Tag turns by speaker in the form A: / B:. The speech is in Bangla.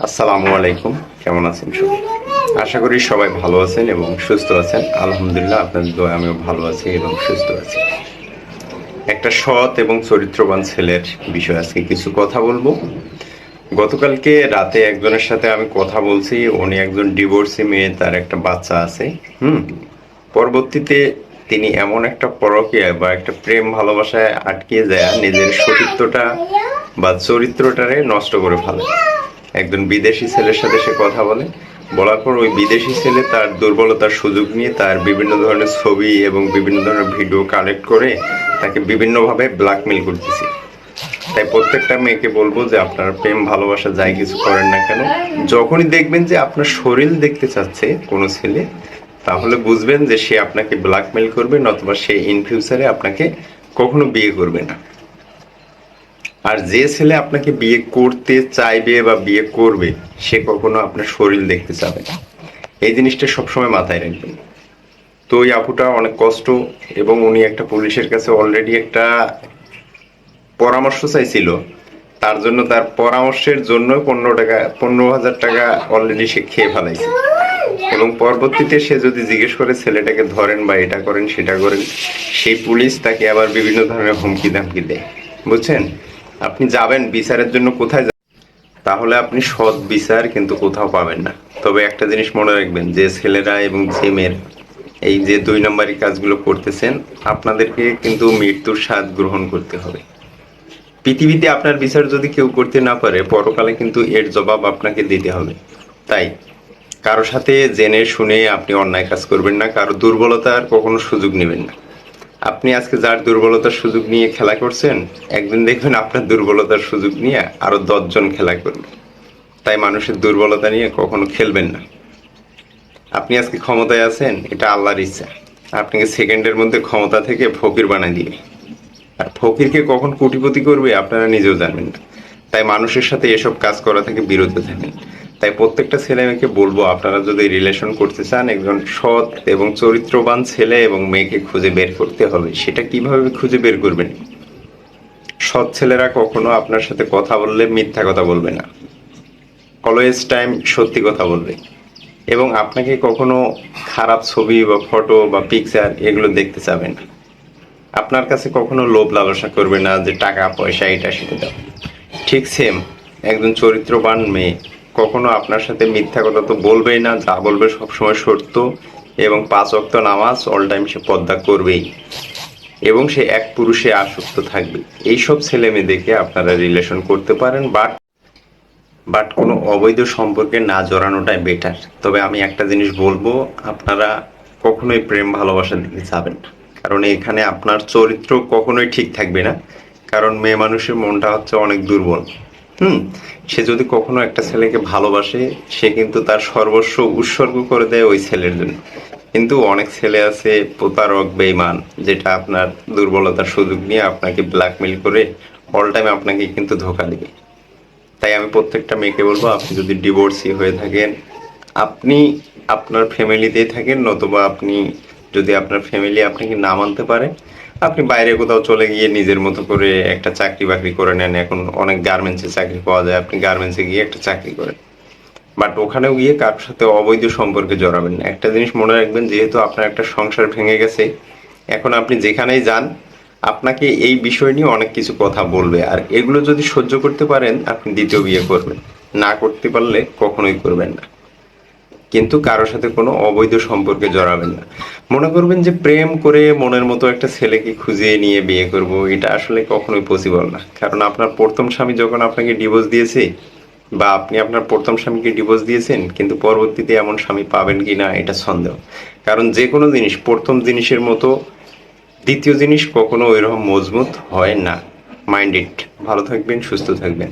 A: আসসালামু আলাইকুম। কেমন আছেন সবাই? আশা করি সবাই ভালো আছেন এবং সুস্থ আছেন। আলহামদুলিল্লাহ আপনাদের দোয়া আমিও ভালো আছি এবং সুস্থ আছি। একটা সৎ এবং চরিত্রবান ছেলের বিষয়ে আজকে কিছু কথা বলব। গতকালকে রাতে একজনের সাথে আমি কথা বলছি। উনি একজন ডিভোর্সি মেয়ে, তার একটা বাচ্চা আছে, হুম? পরবর্তীতে তিনি এমন একটা পরকীয়ায় বা একটা প্রেম ভালোবাসায় আটকে যায়, নিজের সতীত্বটা বা চরিত্রটারে নষ্ট করে ফেলে। একজন বিদেশি ছেলের সাথে সে কথা বলে। বলার পর ওই বিদেশি ছেলে তার দুর্বলতার সুযোগ নিয়ে তার বিভিন্ন ধরনের ছবি এবং বিভিন্ন ধরনের ভিডিও কালেক্ট করে তাকে বিভিন্নভাবে ব্ল্যাকমেল করতেছে। তাই প্রত্যেকটা মেয়েকে বলব যে আপনার প্রেম, ভালোবাসা যাই কিছু করেন না কেন, যখনই দেখবেন যে আপনার শরীর দেখতে চাচ্ছে কোনো ছেলে, তাহলে বুঝবেন যে সে আপনাকে ব্ল্যাকমেল করবে নতুবা সে ইন ফিউচারে আপনাকে কখনো বিয়ে করবে না। আর যে ছেলে আপনাকে বিয়ে করতে চাইবে বা বিয়ে করবে, সে কখনো আপনার শরীর দেখতে চাবে না। এই জিনিসটা সবসময় মাথায় রাখবেন। তো ওই আপুটা অনেক কষ্ট এবং উনি একটা পুলিশের কাছে অলরেডি একটা পরামর্শ চাইছিল। তার জন্য তার পরামর্শের জন্য পনেরো টাকা, পনেরো হাজার টাকা অলরেডি সে খেয়ে ফেলাইছে। এবং পরবর্তীতে সে যদি জিজ্ঞেস করে, ছেলেটাকে ধরেন বা এটা করেন, সেটা করেন, সেই পুলিশ তাকে আবার বিভিন্ন ধরনের হুমকি ধামকি দেয়। বুঝছেন? আপনি যাবেন বিচারের জন্য কোথায় যাবেন তাহলে আপনি সৎ বিচার কিন্তু কোথাও পাবেন না। তবে একটা জিনিস মনে রাখবেন, যে ছেলেরা এবং যে মেয়ের এই যে দুই নম্বরই কাজগুলো করতেছেন, আপনাদেরকে কিন্তু মৃত্যুর স্বাদ গ্রহণ করতে হবে। পৃথিবীতে আপনার বিচার যদি কেউ করতে না পারে, পরকালে কিন্তু এর জবাব আপনাকে দিতে হবে। তাই কারও সাথে জেনে শুনে আপনি অন্যায় কাজ করবেন না, কারও দুর্বলতার কখনো সুযোগ নেবেন না। আপনি আজকে যার দুর্বলতার সুযোগ নিয়ে খেলা করছেন, একদিন দেখবেন আপনার দুর্বলতার সুযোগ নিয়ে আরও দশজন খেলা করবে। তাই মানুষের দুর্বলতা নিয়ে কখনো খেলবেন না। আপনি আজকে ক্ষমতায় আছেন, এটা আল্লাহর ইচ্ছা। আপনাকে সেকেন্ডের মধ্যে ক্ষমতা থেকে ফকির বানায় দিবে। আর ফকিরকে কখন কোটিপতি করবে আপনারা নিজেও জানেন না। তাই মানুষের সাথে এসব কাজ করা থেকে বিরত থাকেন। তাই প্রত্যেকটা ছেলে মেয়েকে বলব, আপনারা যদি রিলেশন করতে চান, একজন সৎ এবং চরিত্রবান ছেলে এবং মেয়েকে খুঁজে বের করতে হবে, সেটা কীভাবে খুঁজে বের করবেন? সৎ ছেলেরা কখনো আপনার সাথে কথা বললে মিথ্যা কথা বলবে না। অলওয়েজ টাইম সত্যি কথা বলবে। এবং আপনাকে কখনো খারাপ ছবি বা ফটো বা পিকচার এগুলো দেখতে চাবে না। আপনার কাছে কখনো লোভ লালসা করবে না যে টাকা, পয়সা, এটা, সেটা। ঠিক সেম একজন চরিত্রবান মেয়ে কখনো আপনার সাথে মিথ্যা কথা তো বলবেই না, যা বলবে সবসময় সত্য এবং পাঁচ অক্ত নামাজ অল টাইম সে পদ্মা করবেই। এবং সে এক পুরুষে আসক্ত থাকবে। এইসব ছেলে মেয়ে দেখে আপনারা রিলেশন করতে পারেন বাট বাট কোনো অবৈধ সম্পর্কে না জড়ানোটাই বেটার তবে আমি একটা জিনিস বলব, আপনারা কখনোই প্রেম ভালোবাসার দিকে যাবেন না। কারণ এখানে আপনার চরিত্র কখনোই ঠিক থাকবে না। কারণ মেয়ে মানুষের মনটা হচ্ছে অনেক দুর্বল। হুম, সে যদি কখনো একটা ছেলেকে ভালোবাসে, সে কিন্তু তার সর্বস্ব উৎসর্গ করে দেয় ওই ছেলের জন্য। কিন্তু অনেক ছেলে আছে প্রতারক, বেইমান, যেটা আপনার দুর্বলতার সুযোগ নিয়ে আপনাকে ব্ল্যাকমেল করে অল টাইম আপনাকে কিন্তু ধোকা দেবে। তাই আমি প্রত্যেকটা মেয়েকে বলব, আপনি যদি ডিভোর্সি হয়ে থাকেন, আপনি আপনার ফ্যামিলিতেই থাকেন, নতুবা আপনি যদি আপনার ফ্যামিলি আপনাকে না মানতে পারে আপনি বাইরে কোথাও চলে গিয়ে নিজের মতো করে একটা চাকরি বাকরি করে নেন। এখন অনেক গার্মেন্টসে চাকরি পাওয়া যায়। আপনি গার্মেন্টসে গিয়ে একটা চাকরি করেন। বাট ওখানেও গিয়ে কারোর সাথে অবৈধ সম্পর্কে জড়াবেন না। একটা জিনিস মনে রাখবেন, যেহেতু আপনার একটা সংসার ভেঙে গেছে, এখন আপনি যেখানেই যান, আপনাকে এই বিষয় নিয়ে অনেক কিছু কথা বলবে। আর এগুলো যদি সহ্য করতে পারেন, আপনি দ্বিতীয় বিয়ে করবেন। না করতে পারলে কখনোই করবেন না। কিন্তু কারোর সাথে কোনো অবৈধ সম্পর্কে জড়াবেন না। মনে করবেন যে প্রেম করে মনের মতো একটা ছেলেকে খুঁজে নিয়ে বিয়ে করব, এটা আসলে কখনোই পসিবল না। কারণ আপনার প্রথম স্বামী যখন আপনাকে ডিভোর্স দিয়েছে বা আপনি আপনার প্রথম স্বামীকে ডিভোর্স দিয়েছেন, কিন্তু পরবর্তীতে এমন স্বামী পাবেন কি না এটা সন্দেহ। কারণ যে কোনো জিনিস, প্রথম জিনিসের মতো দ্বিতীয় জিনিস কখনো ওইরকম মজবুত হয় না। মাইন্ডেড ভালো থাকবেন, সুস্থ থাকবেন।